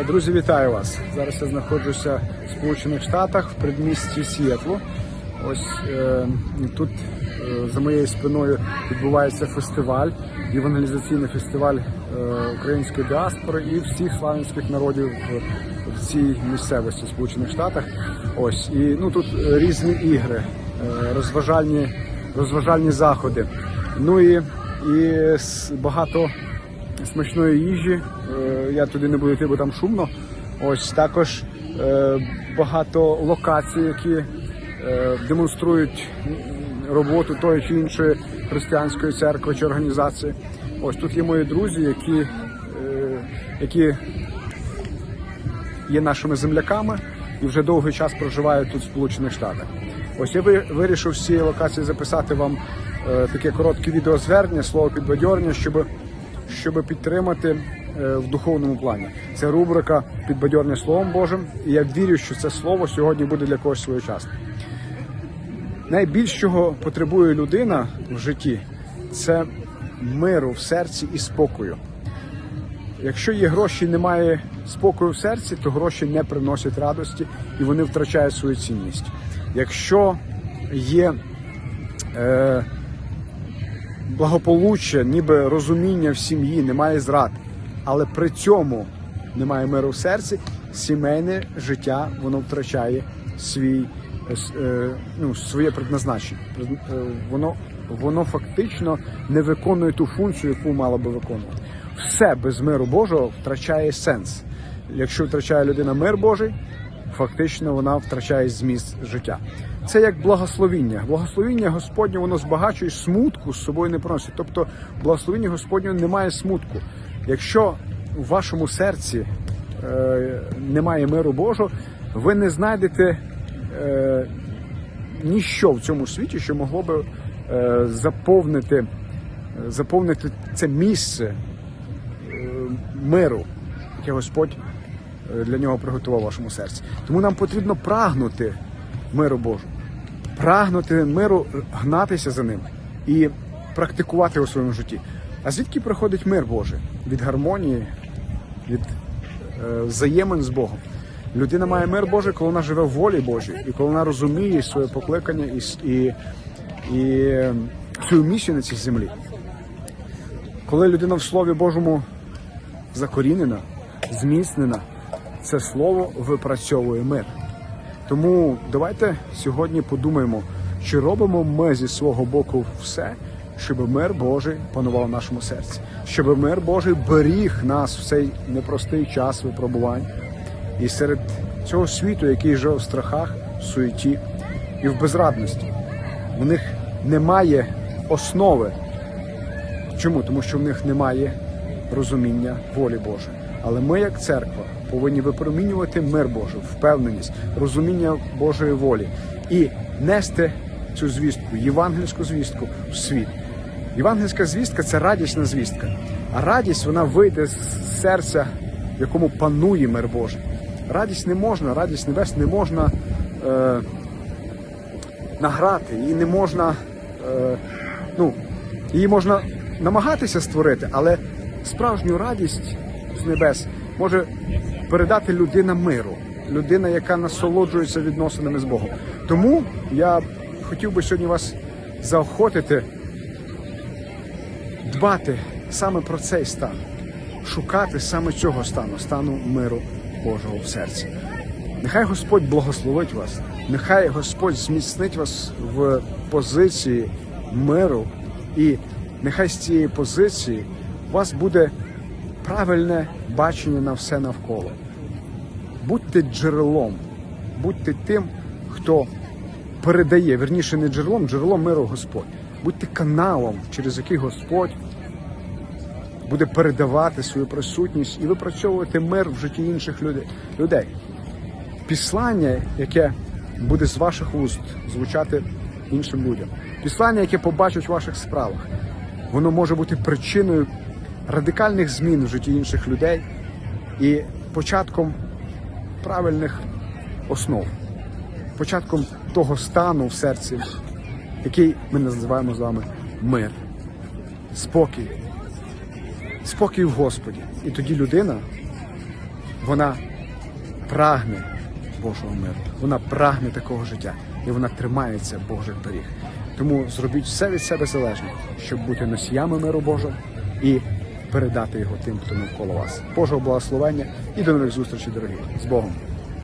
Е, Друзі, вітаю вас! Зараз я знаходжуся в Сполучених Штатах в предмісті Сіетлу. Ось е, тут е, за моєю спиною відбувається фестиваль, євангелізаційний фестиваль української діаспори і всіх славянських народів в, цій місцевості в Сполучених Штатах. Ось і ну тут різні ігри, розважальні, розважальні заходи. Ну і, і багато смачної їжі. Е, Я туди не буду йти, бо там шумно. Ось також е, багато локацій, які е, демонструють роботу тої чи іншої християнської церкви чи організації. Ось тут є мої друзі, які, які є нашими земляками і вже довгий час проживають тут в Сполучених Штатах. Ось я ви- вирішив з цієї локації записати вам таке коротке відеозвернення, слово підбадьорення, щоб, щоб підтримати е, в духовному плані. Це рубрика підбадьорення Словом Божим. І я вірю, що це слово сьогодні буде для когось своєчасне. Найбільш чого потребує людина в житті, це миру в серці і спокою. Якщо є гроші немає спокою в серці, то гроші не приносять радості і вони втрачають свою цінність. Якщо є е, благополуччя, ніби розуміння в сім'ї, немає зрад, але при цьому немає миру в серці, сімейне життя воно втрачає свій, е, е, ну, своє предназначення. Е, Воно, воно фактично не виконує ту функцію, яку мало би виконувати. Все без миру Божого втрачає сенс. Якщо втрачає людина мир Божий, фактично вона втрачає зміст життя. Це як благословіння. Благословіння Господнє воно збагачує смутку з собою не приносить. Тобто благословіння Господнього немає смутку. Якщо у вашому серці е, немає миру Божого, ви не знайдете е, ніщо в цьому світі, що могло би е, заповнити, заповнити це місце е, миру, яке Господь е, для нього приготував в вашому серці. Тому нам потрібно прагнути миру Божого, прагнути миру, гнатися за ним і практикувати у своєму житті. А звідки приходить мир Божий? Від гармонії, від е, взаємин з Богом. Людина має мир Божий, коли вона живе в волі Божій, і коли вона розуміє своє покликання і, і, і е, свою місію на цій землі. Коли людина в Слові Божому закорінена, зміцнена, це слово випрацьовує мир. Тому давайте сьогодні подумаємо, чи робимо ми зі свого боку все, щоб мир Божий панував в нашому серці, щоб мир Божий беріг нас в цей непростий час випробувань. І серед цього світу, який живе в страхах, в суеті і в безрадності, в них немає основи. Чому? Тому що в них немає розуміння волі Божої. Але ми, як церква, повинні випромінювати мир Божий, впевненість, розуміння Божої волі і нести цю звістку, євангельську звістку в світ. Євангельська звістка це радісна звістка. А радість вона вийде з серця, в якому панує мир Божий. Радість не можна, радість небес не можна е, награти, її не можна, е, ну, її можна намагатися створити, але справжню радість з небес може передати людина миру, людина, яка насолоджується відносинами з Богом. Тому я хотів би сьогодні вас заохотити дбати саме про цей стан, шукати саме цього стану, стану миру Божого в серці. Нехай Господь благословить вас, нехай Господь зміцнить вас в позиції миру, і нехай з цієї позиції у вас буде правильне бачення на все навколо. Будьте джерелом, будьте тим, хто передає, верніше не джерелом, джерелом миру Господь. Будьте каналом, через який Господь буде передавати свою присутність і випрацьовувати мир в житті інших людей. Післання, яке буде з ваших уст звучати іншим людям, післання, яке побачать в ваших справах, воно може бути причиною радикальних змін в житті інших людей і початком правильних основ, початком того стану в серці, який ми називаємо з вами мир, спокій, спокій в Господі. І тоді людина вона прагне Божого миру, вона прагне такого життя, і вона тримається Божих доріг. Тому зробіть все від себе залежне, щоб бути носіями миру Божого і передати його тим, хто навколо вас. Божого благословення і до нових зустрічей, дорогі з Богом.